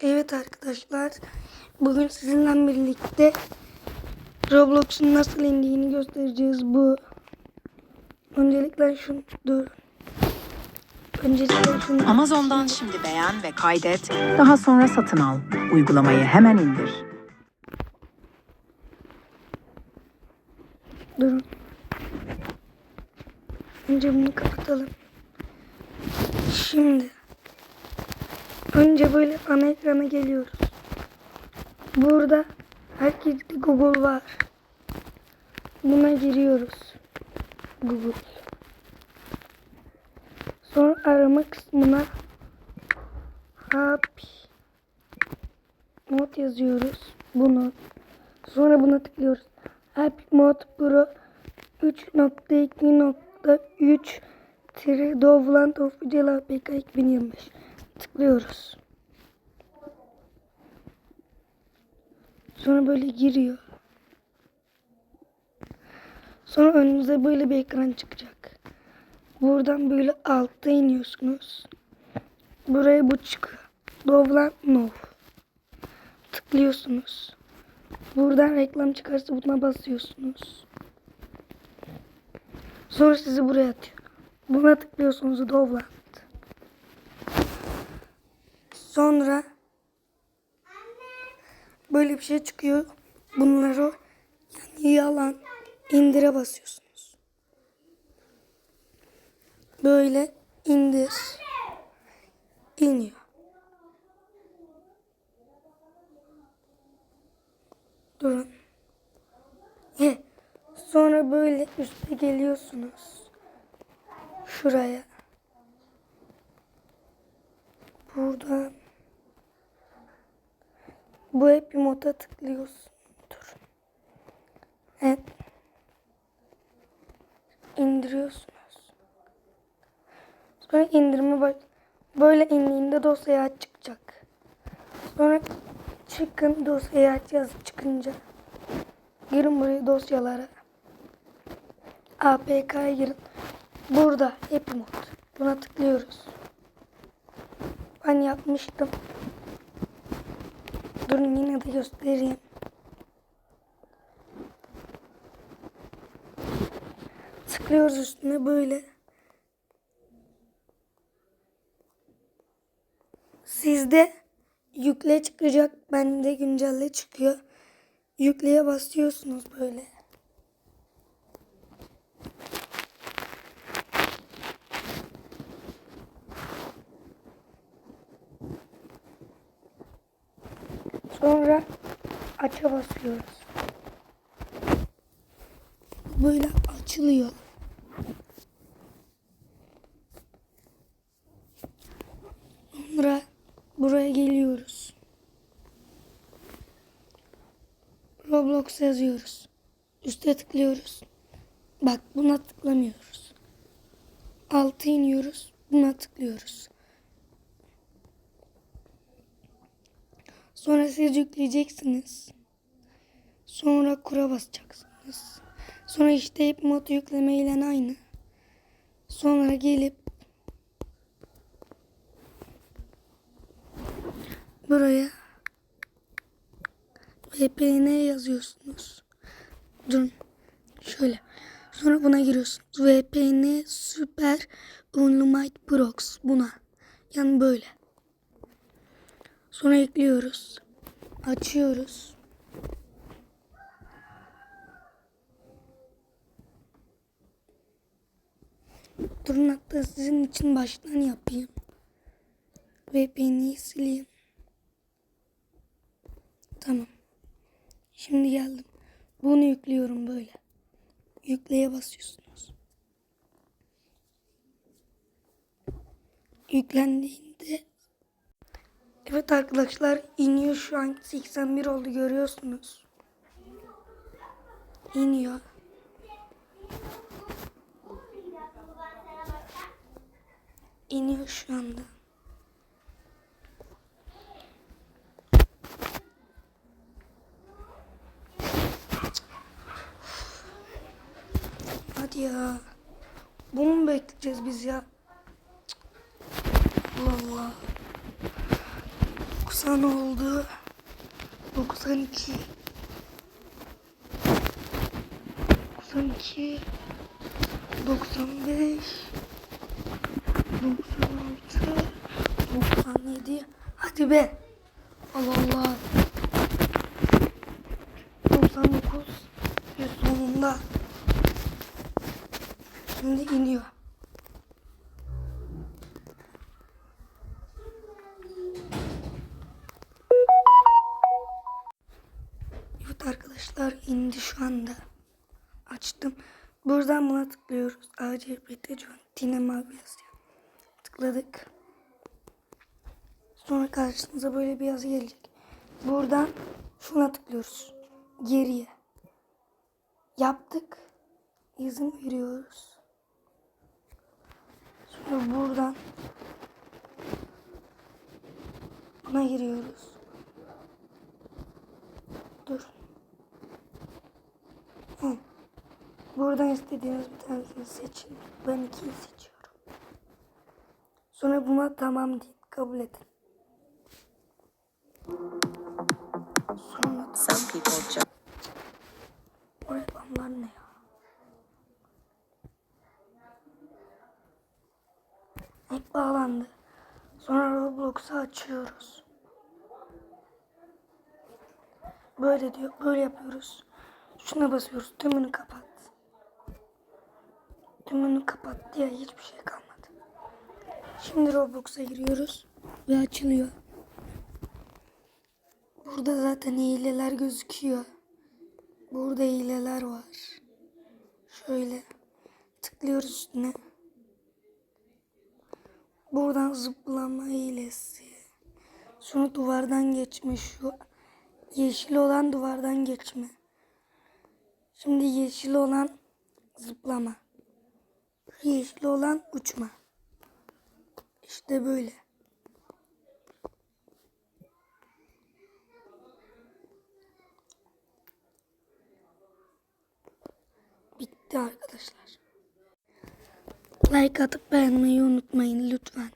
Evet arkadaşlar. Bugün sizinle birlikte Roblox'un nasıl indiğini göstereceğiz. Bu öncelikle şunu dur. Öncelikle şunu Amazon'dan şimdi beğen ve kaydet. Daha sonra satın al. Uygulamayı hemen indir. durun. Önce bunu kapatalım. Şimdi önce böyle ana ekrana geliyoruz. Burada herkeste Google var. Buna giriyoruz. Google. Sonra arama kısmına Happy Mod yazıyoruz. Bunu. Sonra buna tıklıyoruz. Happy Mod Pro 3.2.3 Tiri Dovland Official APK 2025 tıklıyoruz. Sonra böyle giriyor. Sonra önünüze böyle bir ekran çıkacak. Buradan böyle altta iniyorsunuz. Buraya bu çıkıyor. Dovland No. Tıklıyorsunuz. Buradan reklam çıkarsa buna basıyorsunuz. Sonra sizi buraya atıyor. Buna tıklıyorsunuz Dovland. Sonra böyle bir şey çıkıyor. Bunları yani yalan indire basıyorsunuz. Böyle indir. iniyor. Durun. He. Sonra böyle üste geliyorsunuz. Şuraya. Buradan bu hep moda tıklıyorsun. Dur. Evet. İndiriyorsunuz. Sonra indirme bak. Böyle indiğinde dosyayı aç çıkacak. Sonra çıkın dosyayı aç yazı çıkınca. Girin buraya dosyalara. APK'ya girin. Burada Happy Mod. Buna tıklıyoruz. Ben yapmıştım. Durun yine de göstereyim. Tıklıyoruz üstüne böyle. Sizde yükle çıkacak. Bende güncelle çıkıyor. Yükleye basıyorsunuz böyle. Sonra aça basıyoruz. Böyle açılıyor. Sonra buraya geliyoruz. Roblox yazıyoruz. Üste tıklıyoruz. Bak buna tıklamıyoruz. Altı iniyoruz. Buna tıklıyoruz. Sonra siz yükleyeceksiniz. Sonra kura basacaksınız. Sonra işte hep mod yükleme ile aynı. Sonra gelip buraya VPN yazıyorsunuz. Durun. Şöyle. Sonra buna giriyorsunuz. VPN Super Unlimited Prox. Buna. Yani böyle. Sonra ekliyoruz. Açıyoruz. Durun hatta sizin için baştan yapayım. VPN'i sileyim. Tamam. Şimdi geldim. Bunu yüklüyorum böyle. Yükleye basıyorsunuz. Yüklendiğinde Evet arkadaşlar iniyor şu an 81 oldu görüyorsunuz. İniyor. İniyor şu anda. Hadi ya. Bunu mu bekleyeceğiz biz ya? Allah Allah. 90 oldu. 92 92 95 96 97 Hadi be. Allah Allah. 99 ve sonunda şimdi iniyor. İndi şu anda. Açtım. Buradan buna tıklıyoruz. ACPT John Tine mavi yazıyor. Tıkladık. Sonra karşınıza böyle bir yazı gelecek. Buradan şuna tıklıyoruz. Geriye. Yaptık. İzin veriyoruz. Sonra buradan buna giriyoruz. Dur. Buradan istediğiniz bir tanesini seçin. Ben ikiyi seçiyorum. Sonra buna tamam deyin. Kabul edin. Sonra Some people just o reklamlar ne ya? Hep bağlandı. Sonra Roblox'u açıyoruz. Böyle diyor. Böyle yapıyoruz. Şuna basıyoruz. Tümünü kapat. Tümünü kapat diye hiçbir şey kalmadı. Şimdi Roblox'a giriyoruz. Ve açılıyor. Burada zaten hileler gözüküyor. Burada hileler var. Şöyle tıklıyoruz üstüne. Buradan zıplama hilesi. Şunu duvardan geçme. Şu yeşil olan duvardan geçme. Şimdi yeşil olan zıplama. Yeşil olan uçma. İşte böyle. Bitti arkadaşlar. Like atıp beğenmeyi unutmayın lütfen.